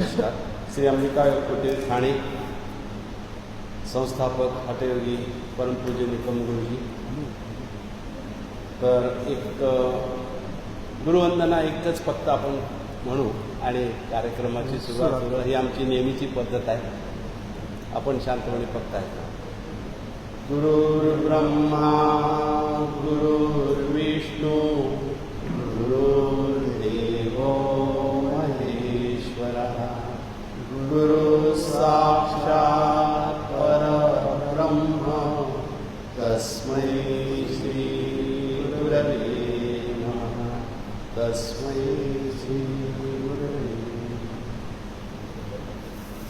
नमस्कार. श्री अंबिका कुटीर ठाणे संस्थापक हटयोगी परमपूज्य निकम गुरुजी. तर एक गुरुवंदना एकच फक्त आपण म्हणू आणि कार्यक्रमाची सुरुवात करू. ही आमची नेहमीची पद्धत आहे. आपण शांतपणे फक्त ऐका गुरुर्ब्रह्मा गुरुर्विष्णू गुरुर्देवो गुरु साक्षात् परब्रह्म तस्मै श्री गुरवे नमः। तस्मै श्री गुरवे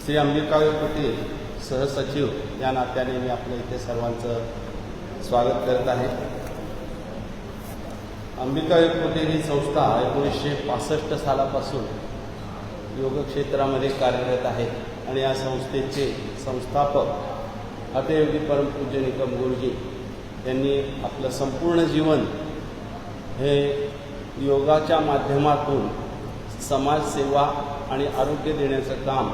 श्री अंबिकाबाई पटेल सहसचिव या नात्याने मी आपल्या इथे सर्वांचं स्वागत करत आहे. अंबिकाबाई पटेल ही संस्था एकोणीसशे पासष्ट सालापासून योग क्षेत्रामध्ये कार्यरत आहेत. आणि या संस्थेचे संस्थापक हटयोगी परमपूज्य निकम गुरुजी यांनी आपलं संपूर्ण जीवन हे योगाच्या माध्यमातून समाजसेवा आणि आरोग्य देण्याचं काम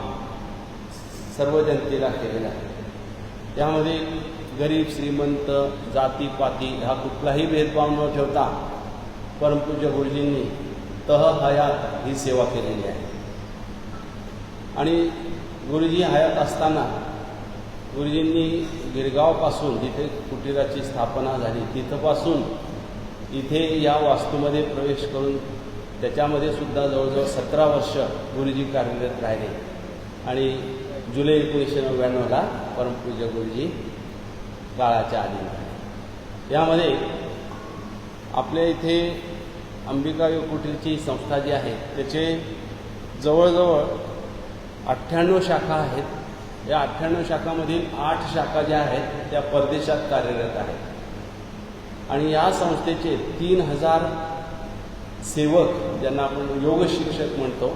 सर्व जनतेला केलेलं आहे. यामध्ये गरीब श्रीमंत जातीपाती हा कुठलाही भेदभाव न ठेवता परमपूज्य गुरुजींनी तह हयात ही सेवा केलेली आहे. आणि गुरुजी हयात असताना गुरुजींनी गिरगावपासून जिथे कुटीराची स्थापना झाली तिथंपासून इथे या वास्तूमध्ये प्रवेश करून त्याच्यामध्ये सुद्धा जवळजवळ सतरा वर्ष गुरुजी कार्यरत राहिले. आणि जुलै एकोणीसशे नव्याण्णवला परमपूज्य गुरुजी काळाच्या आधी यामध्ये आपल्या इथे अंबिका कुटीरची संस्था जी आहे त्याचे जवळजवळ अठ्ठ्याण्णव शाखा आहेत. या अठ्ठ्याण्णव शाखामधील आठ शाखा ज्या आहेत त्या परदेशात कार्यरत आहेत. आणि या संस्थेचे तीन हजार सेवक ज्यांना आपण योग शिक्षक म्हणतो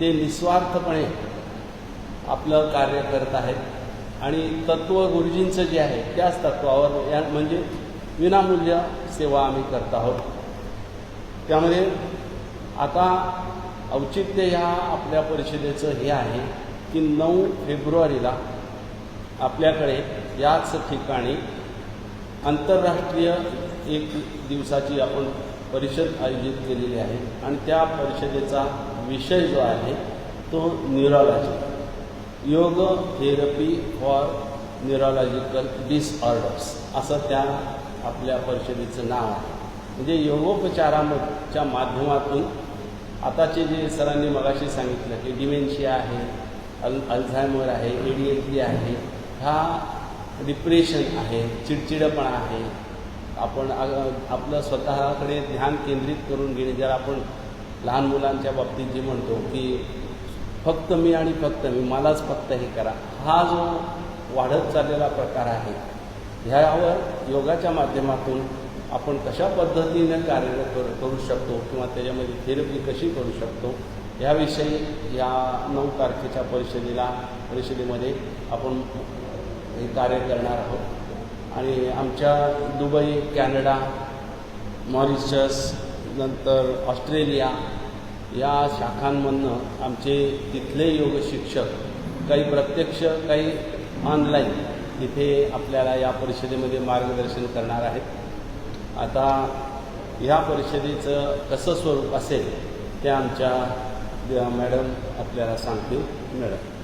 ते निस्वार्थपणे आपलं कार्य करत आहेत. आणि तत्व गुरुजींचं जे आहे त्याच तत्वावर या म्हणजे विनामूल्य सेवा आम्ही करत आहोत. त्यामध्ये आता औचित्य ह्या आपल्या परिषदेचं हे आहे की नऊ फेब्रुवारीला आपल्याकडे याच ठिकाणी आंतरराष्ट्रीय एक दिवसाची आपण परिषद आयोजित केलेली आहे आणि त्या परिषदेचा विषय जो आहे तो न्यूरोलॉजी. योग थेरपी फॉर न्यूरोलॉजिकल डिसऑर्डर्स असं त्या आपल्या परिषदेचं नाव आहे. म्हणजे योगोपचाराच्या माध्यमातून आताचे जे सरांनी मगाशी सांगितलं की डिमेन्शिया आहे अल अल्झायमर आहे ए डी एच डी आहे हा डिप्रेशन आहे चिडचिडपणा आहे. आपण आपलं स्वतःकडे ध्यान केंद्रित करून घेणे ज्याला आपण लहान मुलांच्या बाबतीत जे म्हणतो की फक्त मी आणि फक्त मी मलाच फक्त हे करा हा जो वाढत चाललेला प्रकार आहे ह्यावर योगाच्या माध्यमातून आपण कशा पद्धतीनं कार्यरत करू करू शकतो किंवा त्याच्यामध्ये थेरपी कशी करू शकतो याविषयी या नऊ तारखेच्या परिषदेला परिषदेमध्ये आपण हे कार्य करणार आहोत. आणि आमच्या दुबई कॅनडा मॉरिशस नंतर ऑस्ट्रेलिया या शाखांमधनं आमचे तिथले योग शिक्षक काही प्रत्यक्ष काही ऑनलाईन इथे आपल्याला या परिषदेमध्ये मार्गदर्शन करणार आहेत. आता ह्या परिषदेचं कसं स्वरूप असेल ते आमच्या मॅडम आपल्याला सांगतील मॅडम.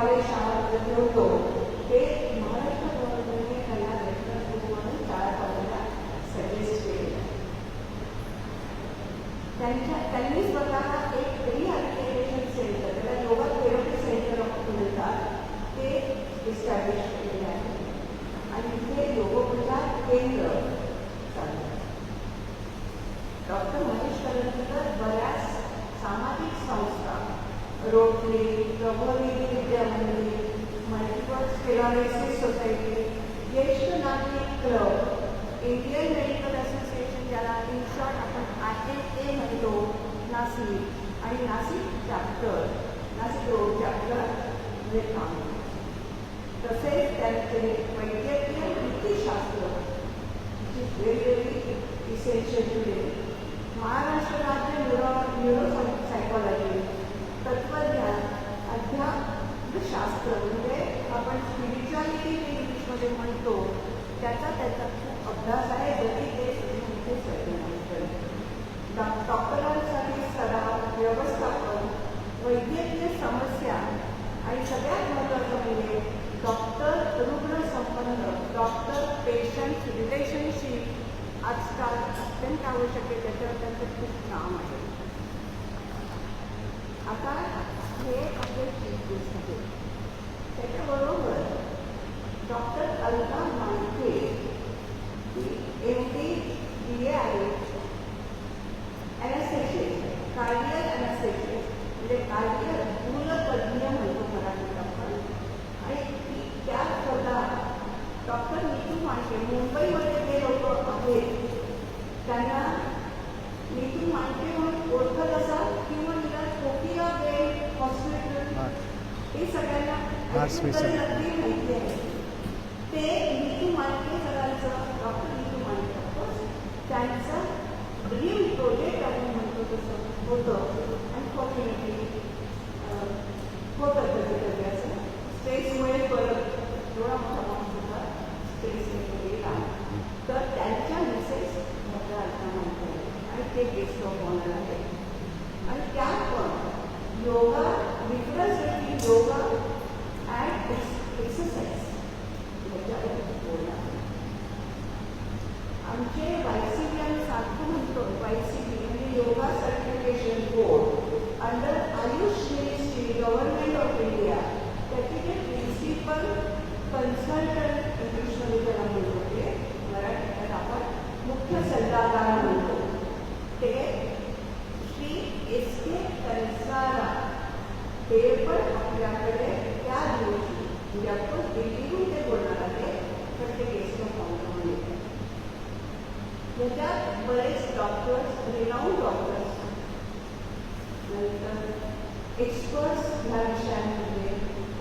college त्यानंतर वैद्यकीय वृत्तीशास्त्र म्हणजे वेगवेगळी विषय महाराष्ट्र राज्य सायकॉलॉजी तत्वज्ञान म्हणजे आपण स्पिरिच्युअलिटी जे इंग्लिशमध्ये म्हणतो त्याचा त्याचा खूप अभ्यास आहे. जरी ते डॉक्टरांसाठी सराव व्यवस्थापन वैद्यकीय समस्या आणि सगळ्यात M D B A I anaesthesis cardial म्हणजे कार्डियल मूलतज्ञ म्हणतो मराठीत आपण आणि ती त्या डॉक्टर मिथू मांडके मुंबईमध्ये त्यांना मिथू मांडके ओळखत असाल किंवा निदान कोकिया बेल्ट हॉस्पिटल हे. सगळ्यांना माहिती आहे. ते मिथू मांडके सरांचं डॉक्टर त्यांचं ड्रीम प्रोजेक्ट आपण म्हणतो तसं. होतं. अनफॉर्च्युनेटली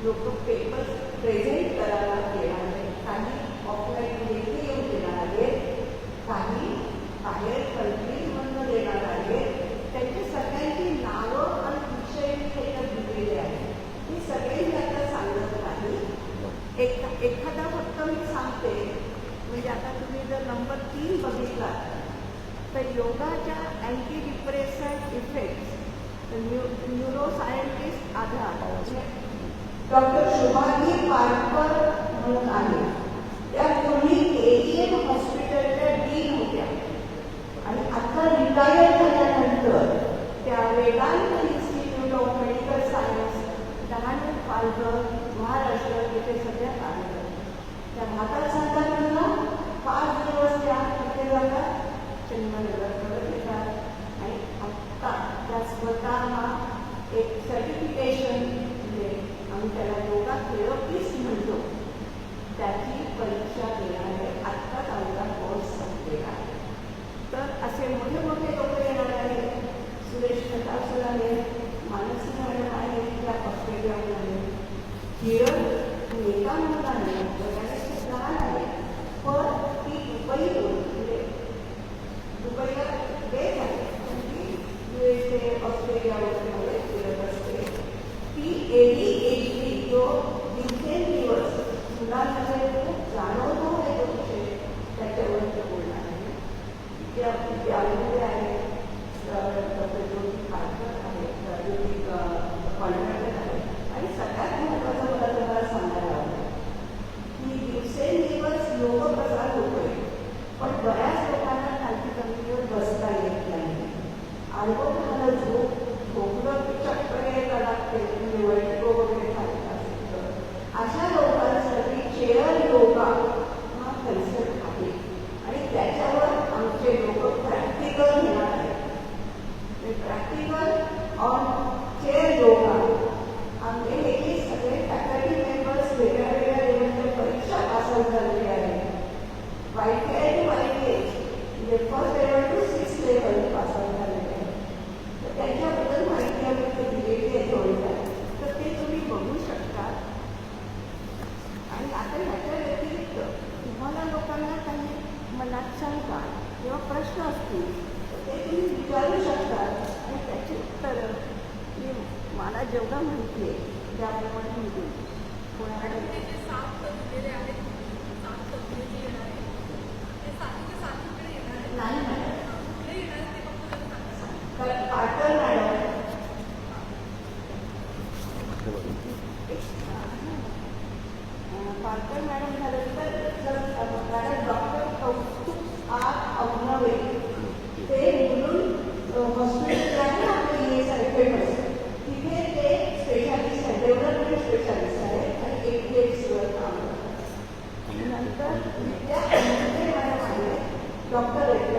जो तो पेपर्स प्रेझेंट करायला गेला आहे. काही ऑफलाईन देखील येऊन देणार आहेत काही बाहेर कंट्रीजमधनं देणार आहेत त्यांची सगळ्यांची नावं आणि विषय त्याच्यात दिलेले आहेत. मी सगळ्यांनी आता सांगत नाही. एक, एखादा फक्त मी सांगते. म्हणजे आता तुम्ही जर नंबर तीन बघितला, तर योगाच्या anti depression effects new neuro scientist आधार डॉक्टर शुभांगी पारकर म्हणून आहे त्या तुम्ही एम हॉस्पिटलच्या डीन होत्या. आणि आता रिटायर झाल्यानंतर त्या Vedant institute of medical science Dahanu Palghar Maharashtra येथे सध्या कार्यरत त्या भारतात सांगतात doctor doctor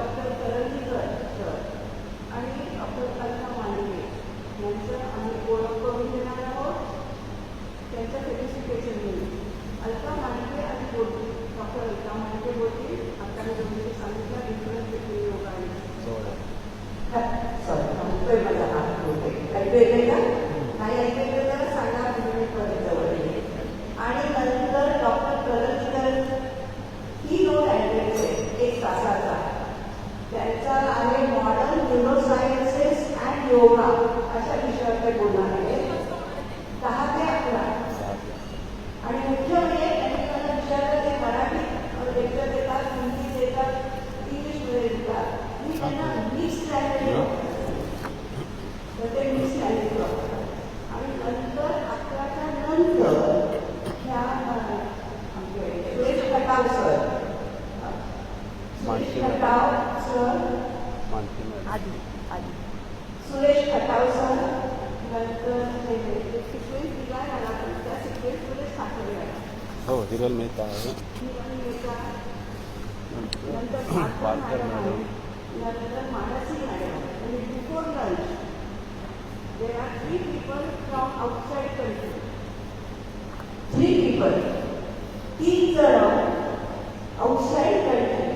doctor Karanjikar sir आणि डॉक्टर कल्पना मांडवे यांचं आम्ही ओळख करून देणार आहोत. त्यांचं सर्टिफिकेशन मिळेल अल्पा मांडवे आधी आधी. सुरेश खटाव सर नंतर सिक्वेन्स दिला त्या हो हिरल मेहता आहे. नंतर पारकर मॅडम. मॅडम नंतर मानसी मॅडम. आणि before lunch. There are three people from outside country three people तीन जण आउटसाइड कंट्री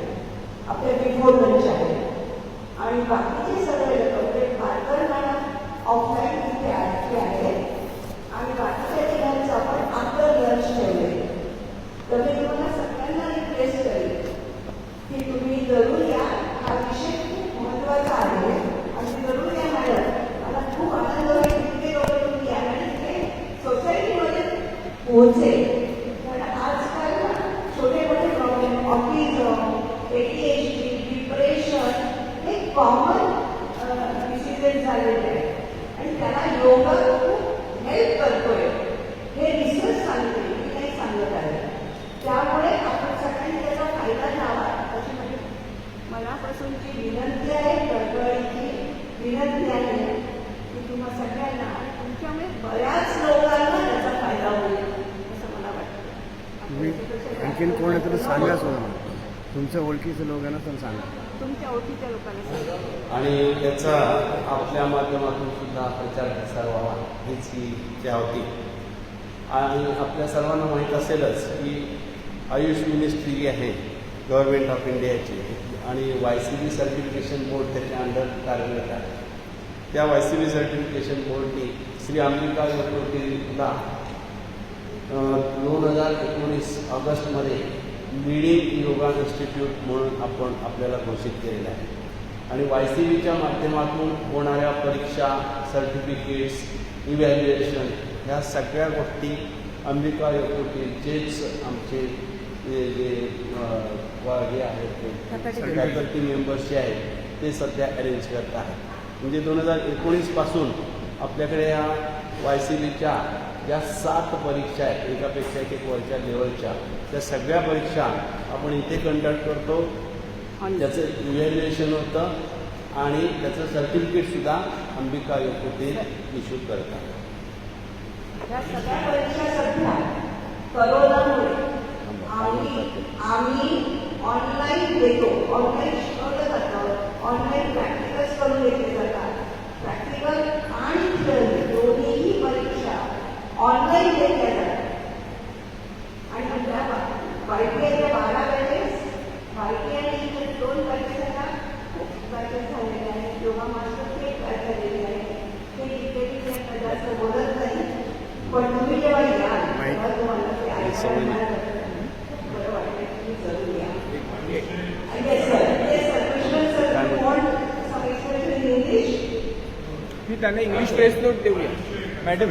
आपल्या बिफोर लंच आहे आणि बाकीचे सगळे लोक ते पारकर मॅडम ऑफलाईन तिथे आहे आहेत आणि बाकीच्या ठिकाणचं आपण आफ्टर लंच ठेवले तर मी तुम्हाला सगळ्यांना रिक्वेस्ट करेन की तुम्ही जरूर या. हा विषय खूप महत्त्वाचा आहे आणि जरूर या मॅडम. मला खूप आनंद होईल तिथे लोक तुम्ही या आणि तिथे सोसायटीमध्ये पोहोचेल कारण आजकाल ना छोटे मोठे प्रॉब्लेम ऑटिझम एडीएचडी डिप्रेशन हे कॉमन डिसिजन झालेले आहे आणि त्याला खूप हेल्प करतोय हे रिसर्च सांगते सांगत आहे त्यामुळे आपण सगळ्यांनी त्याचा फायदा घ्यावा अशी माझी मनापासूनची विनंती आहे कळकळीची विनंती आहे की तुम्हा सगळ्यांना तुमच्यामुळे बऱ्याच लोकांना त्याचा फायदा होईल असं मला वाटतं तुम्ही आणखीन जास्त सांगा तुमच्या ओळखीचं ओळखीच्या लोकांना सांगा. आणि याचा आपल्या माध्यमातून सुद्धा प्रचार प्रसार व्हावा हीच ही इच्छा होती. आणि आपल्या सर्वांना माहीत असेलच की आयुष मिनिस्ट्री जी आहे गव्हर्नमेंट ऑफ इंडियाची आणि Y C B certification board त्याच्या अंडर कार्यरत आहे. त्या वाय सी बी सर्टिफिकेशन बोर्डने श्री अंबिका चतुर्थीला दोन हजार एकोणीस ऑगस्टमध्ये लिडिंग योगा इन्स्टिट्यूट म्हणून आपण आपल्याला घोषित केलेलं आहे. आणि वाय सी बीच्या माध्यमातून होणाऱ्या परीक्षा सर्टिफिकेट्स इव्हॅल्युएशन ह्या सगळ्या गोष्टी अंबिका योगवतीचेच आमचे जे हे आहेत ते फॅकल्टी मेंबर्स जे आहेत ते सध्या अरेंज करत आहेत. म्हणजे दोन हजार एकोणीसपासून आपल्याकडे या वाय सी बीच्या ज्या सात परीक्षा आहेत. एकापेक्षा एक एक वरच्या लेवलच्या त्या सगळ्या परीक्षा आपण इथे कंडक्ट करतो. त्याचं इव्हॅल्युएशन होतं आणि त्याचं सर्टिफिकेटसुद्धा अंबिका योगवती इश्यू करतात. आम्ही ऑनलाईन देतो. ऑनलाईन शिकवलं जातं. ऑनलाईन त्यांना इंग्लिश प्रेस नोट देऊया. Madam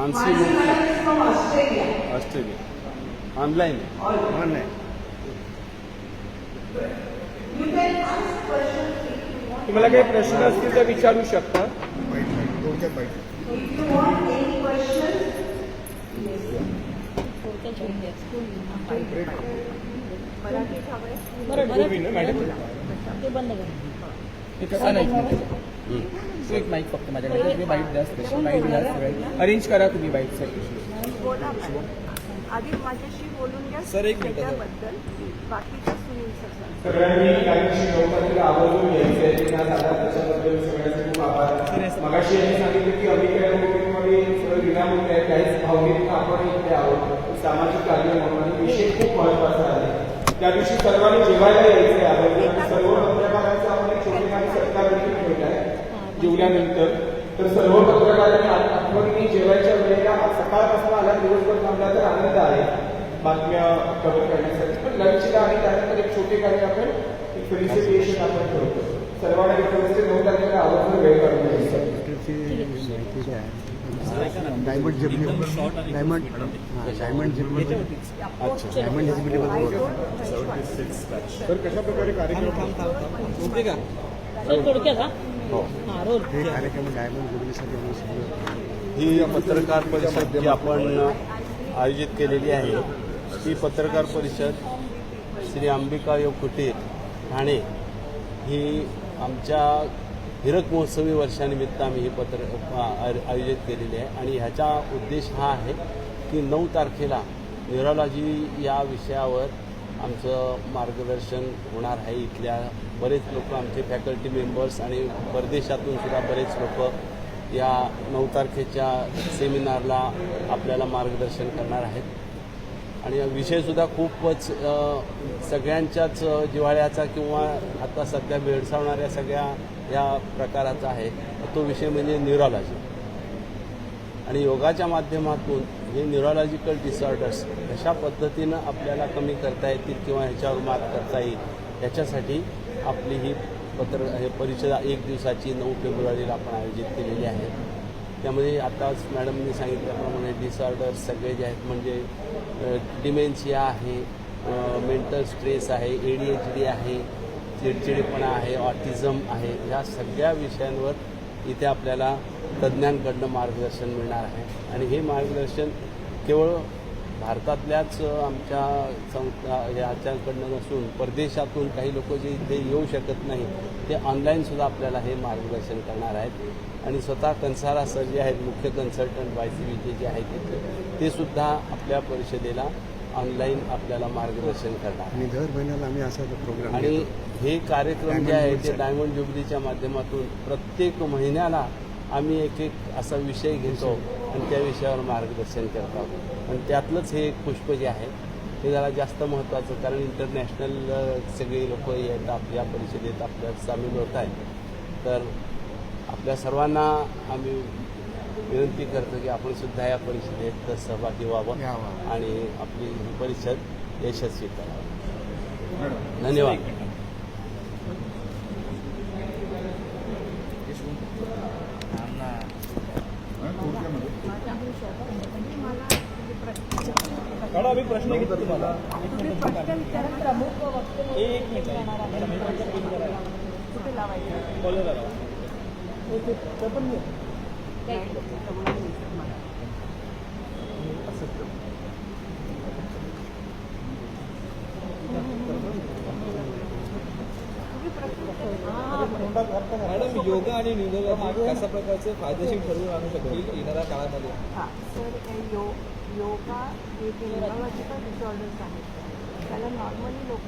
ask questions if you want. तुम्हाला काही प्रश्न असतील तर विचारू शकता. ना मॅडम. एक असा नाही तो एक माईक फक्त माझ्याकडे. तुम्ही बाईट द्या स्पेशल बाईट द्या सगळे. अरेंज करा तुम्ही बाईटसाठी. आधी माझ्याशी बोलून घ्या सर, एक मिनिटं, सर. त्याच्याबद्दल बाकीचं सुनील सर. सगळ्यांनी आवर्जून घ्यायचं त्याच्याबद्दल सगळ्यांचे खूप आभार मगाशी यांनी सांगितलं की मध्ये सगळं विनामूल्य आहे. काहीच भावनिक आपण इथे आहोत. सामाजिक कार्य म्हणून विषय खूप महत्त्वाचा आहे. त्या दिवशी सर्वांनी जेवायला यायचं आहे सर्व पत्रकारांचा आपण एक छोटेखानी सत्कार देखील ठेवला आहे जेवल्यानंतर. तर सर्व पत्रकारांनी आठ- आठवणीने जेवायच्या वेळेला आज सकाळपासून आला दिवसभर थांबला तर आनंद आहे. बातम्या कव्हर करण्यासाठी. पण लंचला आणि त्यानंतर एक छोटे कार्य आपण एक फेलिसिटेशन आपण ठेवतो सर्वांना रिक्वेस्ट नऊ तारखेला आवर्जून वेळ काढून द्यायचा diamond Ghibli diamond diamond Ghibli diamond जिबलीबद्दल तर कशा प्रकारे कार्यक्रम सर थोडक्यात हा. हो रोल कार्यक्रम डायमंड जुबलीसाठी आम्ही सगळं पत्रकार परिषद जी आपण आयोजित केलेली आहे ही पत्रकार परिषद श्री अंबिका योग कुटीर ठाणे ही आमच्या हिरक महोत्सवी वर्षानिमित्त आम्ही ही पत्र आयोजित केलेली आहे. आणि ह्याचा उद्देश हा आहे की नऊ तारखेला न्यूरोलॉजी या विषयावर आमचं मार्गदर्शन होणार आहे इथल्या बरेच लोक आमचे फॅकल्टी मेंबर्स आणि परदेशातून सुद्धा बरेच लोक या नऊ तारखेच्या सेमिनारला आपल्याला मार्गदर्शन करणार आहेत. आणि विषयसुद्धा खूपच सगळ्यांच्याच जिवाळ्याचा जिव्हाळ्याचा किंवा आता सध्या भेडसावणाऱ्या सगळ्या या प्रकाराचा आहे. तो विषय म्हणजे न्युरॉलॉजी. आणि योगाच्या माध्यमातून हे न्युरॉलॉजिकल डिसऑर्डर्स कशा पद्धतीनं आपल्याला कमी करता येतील किंवा ह्याच्यावर मात करता येईल याच्यासाठी आपली ही पत्र हे परिषद एक दिवसाची नऊ फेब्रुवारीला आपण आयोजित केलेली आहे. त्यामध्ये आताच मॅडमनी सांगितल्याप्रमाणे डिसऑर्डर्स सगळे जे आहेत म्हणजे डिमेन्शिया आहे मेंटल स्ट्रेस आहे ए डी एच डी आहे चिडचिडेपणा आहे ऑटिझम आहे ह्या सगळ्या विषयांवर इथे आपल्याला तज्ज्ञांकडनं मार्गदर्शन मिळणार आहे. आणि हे मार्गदर्शन केवळ भारतातल्याच आमच्या संस्था ह्याच्याकडनं नसून परदेशातून काही लोक जे इथे येऊ शकत नाही ते ऑनलाईनसुद्धा आपल्याला हे मार्गदर्शन करणार आहेत. आणि स्वतः कन्सारा सर जे आहेत मुख्य consultant Y C B J आहेत तिथले ते सुद्धा आपल्या परिषदेला ऑनलाईन आपल्याला मार्गदर्शन करणार. आणि दर महिन्याला आम्ही असा प्रोग्राम आणि हे कार्यक्रम जे आहे ते. डायमंड जुबलीच्या माध्यमातून प्रत्येक महिन्याला आम्ही एक एक असा विषय घेतो. आणि त्या विषयावर मार्गदर्शन करतो आणि त्यातलंच हे एक पुष्प जे आहे हे जरा जास्त महत्त्वाचं कारण इंटरनॅशनल सगळे लोक आहेत आपल्या परिषदेत आपल्या सामील होत आहेत. तर आपल्या सर्वांना आम्ही विनंती करतो की आपण सुद्धा या परिषदेत सहभागी व्हावं. आणि आपली ही परिषद यशस्वी करावी. धन्यवाद मॅडम मी प्रश्न घेतो तुम्हाला. एक मिनिट. मॅडम, योगा आणि न्यूरोलॉजी कशा प्रकारचे फायदेशीर ठरवून आणू शकतील येणाऱ्या काळामध्ये? योगा हे जे न्यूरोलॉजिकल डिसऑर्डर्स आहेत. त्याला नॉर्मली लोक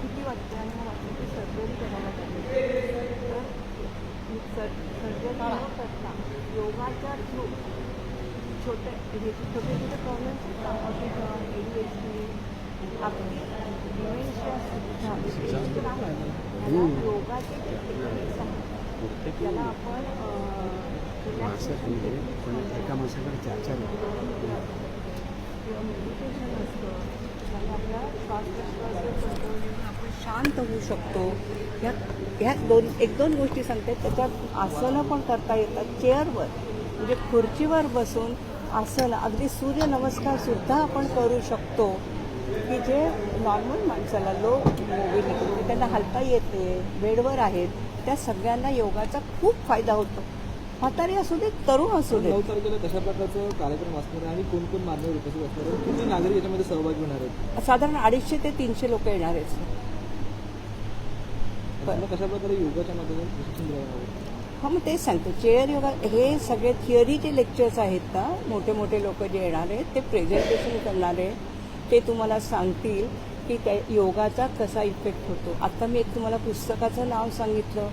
किती वाटते आणि मग वाटते की सर्जरी करायला पाहिजे तर सर्जरी न करता योगाच्या थ्रू छोटे हे छोटे छोटे प्रॉब्लेम्स आहेत autism A D H D आपली डिमेन्शिया सुद्धा डिमेन्शिया आहे. त्याला योगाचे टेक्निक्स आहेत त्याला आपण असं पण एका माणसाकडे चार चार आपण शांत होऊ शकतो. ह्या ह्या दोन एक दोन गोष्टी सांगते त्याच्यात आसनं पण करता येतात. चेअरवर म्हणजे खुर्चीवर बसून आसन अगदी सूर्यनमस्कारसुद्धा आपण करू शकतो. की जे नॉर्मल माणसाला लो मोबिलिटी त्यांना हलता येते बेडवर आहेत त्या सगळ्यांना योगाचा खूप फायदा होतो. म्हातारी असू दे तरुण असू दे. नऊ तारखेला कशा प्रकारचा कार्यक्रम असणार आहे आणि कोण कोण मान्यवर उपस्थित असणार आहे? किती नागरिक याच्यामध्ये सहभागी होणार आहेत? साधारण अडीचशे ते तीनशे लोक येणार आहेत कशा प्रकारे योगाच्या माध्यमातून प्रशिक्षण आहे हा मग तेच सांगते. चेअर योगा हे सगळे थिअरीचे लेक्चर्स आहेत ना मोठे मोठे लोक जे येणार आहेत ते प्रेझेंटेशन करणार आहे ते तुम्हाला सांगतील की त्या योगाचा कसा इफेक्ट होतो. आता मी एक तुम्हाला पुस्तकाचं नाव सांगितलं.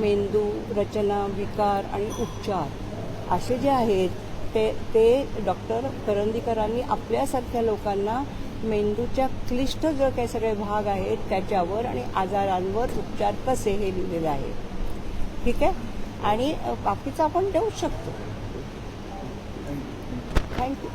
मेंदू रचना विकार आणि उपचार असे जे आहेत ते ते डॉक्टर करंदीकरांनी आपल्यासारख्या लोकांना मेंदूच्या क्लिष्ट जो काही सगळे भाग आहेत त्याच्यावर आणि आजारांवर उपचार कसे हे लिहिलेलं आहे. ठीक आहे? आणि बाकीचं आपण देऊ शकतो. थँक्यू